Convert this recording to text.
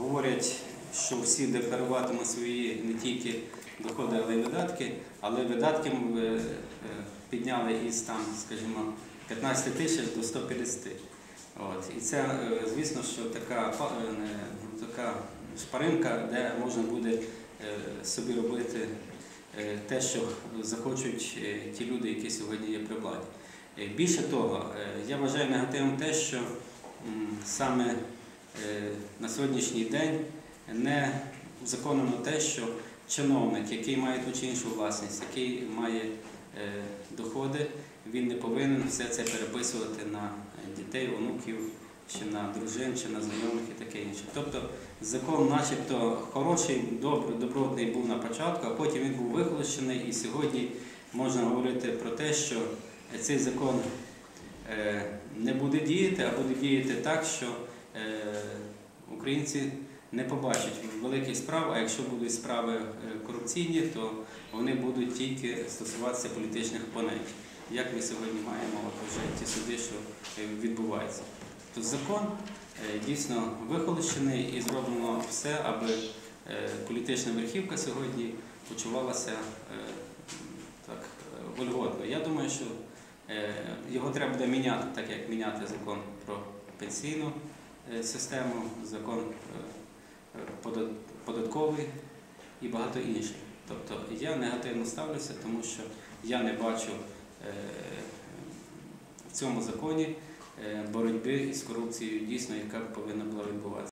говорять, що всі декларуватимуть свої не тільки доходи, але й видатки, але видатки е, е, підняли із там, скажімо, 15 тисяч до 150. От. І це, е, звісно, що така, така шпаринка, де можна буде собі робити те, що захочуть ті люди, які сьогодні є при владі. Більше того, я вважаю негативним те, що саме на сьогоднішній день не узаконено те, що чиновник, який має ту чи іншу власність, який має е, доходи, він не повинен все це переписувати на дітей, онуків, чи на дружин, чи на знайомих і таке інше. Тобто закон, начебто, хороший, добрий, добротний був на початку, а потім він був вихолощений, і сьогодні можна говорити про те, що цей закон е, не буде діяти, а буде діяти так, що е, українці не побачать великих справ, а якщо будуть справи е, корупційні, то вони будуть тільки стосуватися політичних опонентів. Як ми сьогодні маємо вже ті суди, що е, відбуваються. Тобто закон е, дійсно вихолощений і зроблено все, аби політична верхівка сьогодні почувалася так вольготно. Я думаю, що його треба буде міняти, так як міняти закон про пенсійну систему, закон е, е, пода- податковий і багато інших. Тобто я негативно ставлюся, тому що я не бачу е, в цьому законі е, боротьби із корупцією дійсно, яка повинна була відбуватися.